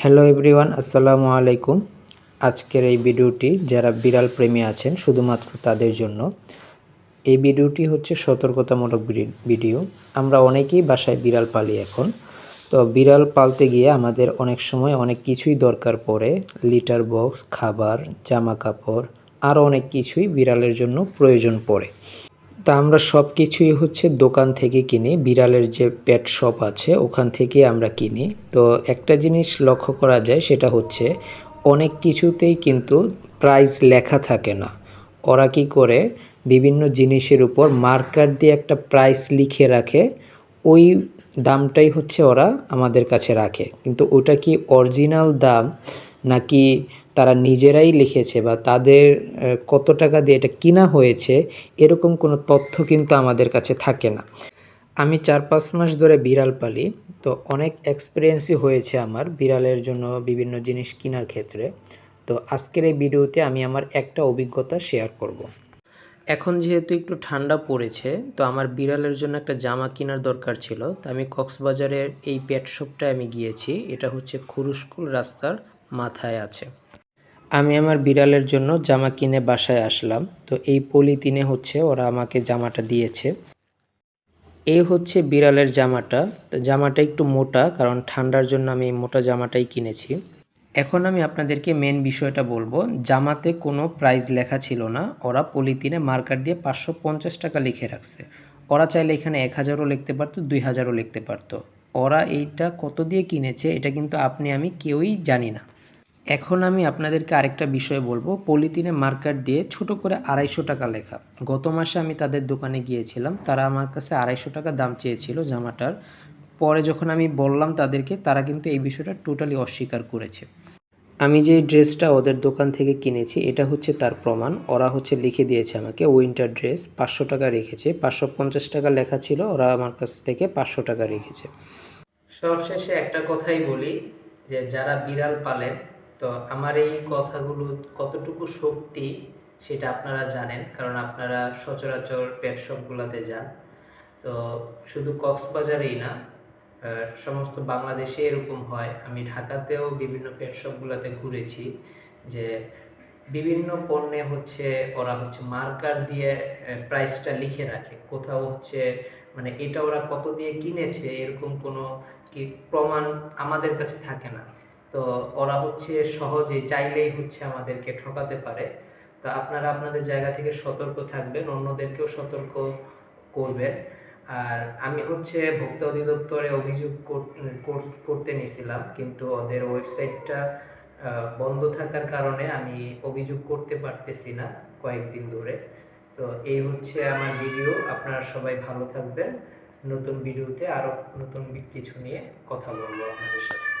Hello everyone আসসালামু আলাইকুম আজকের এই ভিডিওটি যারা বিড়াল প্রেমী আছেন, শুধুমাত্র তাদের জন্য। এই ভিডিওটি হচ্ছে সতর্কতামূলক ভিডি- ভিডিও। আমরা অনেকেই বাসায় বিড়াল পালি এখন। তো বিড়াল পালতে গিয়ে আমাদের অনেক সময় অনেক কিছুই দরকার পড়ে। লিটার বক্স, খাবার, জামা কাপড় আরও অনেক কিছুই বিড়ালের জন্য প্রয়োজন পড়ে। তা আমরা সব কিছুই হচ্ছে দোকান থেকে কিনি, বিড়ালের যে পেট শপ আছে, ওখান থেকে আমরা কিনি। তো একটা জিনিস লক্ষ্য করা যায়, সেটা হচ্ছে অনেক কিছুতেই কিন্তু প্রাইস লেখা থাকে না। ওরা কি করে, বিভিন্ন জিনিসের উপর মার্কার দিয়ে একটা প্রাইস লিখে রাখে, ওই দামটাই হচ্ছে ওরা আমাদের কাছে রাখে। কিন্তু ওটা কি অরিজিনাল দাম? নাকি তারা নিজেরাই লিখেছে বা তাদের কত টাকা দিয়ে এটা কিনা হয়েছে, এরকম কোনো তথ্য কিন্তু আমাদের কাছে থাকে না। আমি চার পাঁচ মাস ধরে বিড়াল পালি, তো অনেক এক্সপিরিয়েন্সই হয়েছে আমার বিড়ালের জন্য বিভিন্ন জিনিস কেনার ক্ষেত্রে। তো আজকের এই ভিডিওতে আমি আমার একটা অভিজ্ঞতা শেয়ার করব। এখন যেহেতু একটু ঠান্ডা পড়েছে, তো আমার বিড়ালের জন্য একটা জামা কেনার দরকার ছিল। তো আমি কক্সবাজারের এই পেট শপটায় আমি গিয়েছি, এটা হচ্ছে খুরুশকুল রাস্তার মাথায় আছে। আমি আমার বিড়ালের জন্য জামা কিনে বাসায় আসলাম। তো এই পলিথিনে হচ্ছে ওরা আমাকে জামাটা দিয়েছে। এই হচ্ছে বিড়ালের জামাটা। তো জামাটা একটু মোটা, কারণ ঠান্ডার জন্য আমি মোটা জামাটাই কিনেছি। এখন আমি আপনাদেরকে মেন বিষয়টা বলব। জামাতে কোনো প্রাইস লেখা ছিল না। ওরা পলিথিনে মার্কার দিয়ে পাঁচশো পঞ্চাশ টাকা লিখে রাখছে। ওরা চাইলে এখানে এক হাজারও লিখতে পারতো, দুই হাজারও লিখতে পারতো। ওরা এইটা কত দিয়ে কিনেছে, এটা কিন্তু আপনি, আমি কেউই জানি না। এখন আমি আপনাদেরকে আরেকটা বিষয় বলব। পলিথিনে মার্কার দিয়ে ছোট করে আড়াইশো টাকা লেখা। গত মাসে আমি তাদের দোকানে গিয়েছিলাম। তারা আমার কাছে আড়াইশো টাকা দাম চেয়েছিল জামাটার। পরে যখন আমি বললাম তাদেরকে, তারা কিন্তু এই বিষয়টা টোটালি অস্বীকার করেছে। আমি যে ড্রেসটা ওদের দোকান থেকে কিনেছি, এটা হচ্ছে তার প্রমাণ। ওরা হচ্ছে লিখে দিয়েছে আমাকে উইন্টার ড্রেস পাঁচশো টাকা রেখেছে। পাঁচশো পঞ্চাশ টাকা লেখা ছিল, ওরা আমার কাছ থেকে পাঁচশো টাকা রেখেছে। সবশেষে একটা কথাই বলি যে, যারা বিড়াল পালেন তো আমার এই কথাগুলো কতটুকু সত্যি সেটা আপনারা জানেন, কারণ আপনারা সচরাচর পেট শপগুলোতে যান। তো শুধু কক্সবাজারেই না সমস্ত বাংলাদেশে এরকম হয়। আমি ঢাকাতেও বিভিন্ন পেট শপগুলোতে ঘুরেছি যে বিভিন্ন পণ্যে হচ্ছে ওরা হচ্ছে মার্কার দিয়ে প্রাইসটা লিখে রাখে। কোথাও হচ্ছে মানে এটা ওরা কত দিয়ে কিনেছে এরকম কোনো কি প্রমাণ আমাদের কাছে থাকে না। তো ওরা হচ্ছে সহজেই চাইলেই হচ্ছে আমাদেরকে ঠকাতে পারে। তো আপনারা আপনাদের জায়গা থেকে সতর্ক থাকবেন, অন্যদেরকেও সতর্ক করবেন। আর আমি হচ্ছে ভোক্তা অধিদপ্তরে অভিযোগ কর- কর- করতে নিয়েছিলাম, কিন্তু ওদের ওয়েবসাইটটা বন্ধ থাকার কারণে আমি অভিযোগ করতে পারতেছি না কয়েকদিন ধরে। তো এই হচ্ছে আমার ভিডিও, আপনারা সবাই ভালো থাকবেন। নতুন ভিডিওতে আরও নতুন কিছু নিয়ে কথা বলব আপনাদের সাথে।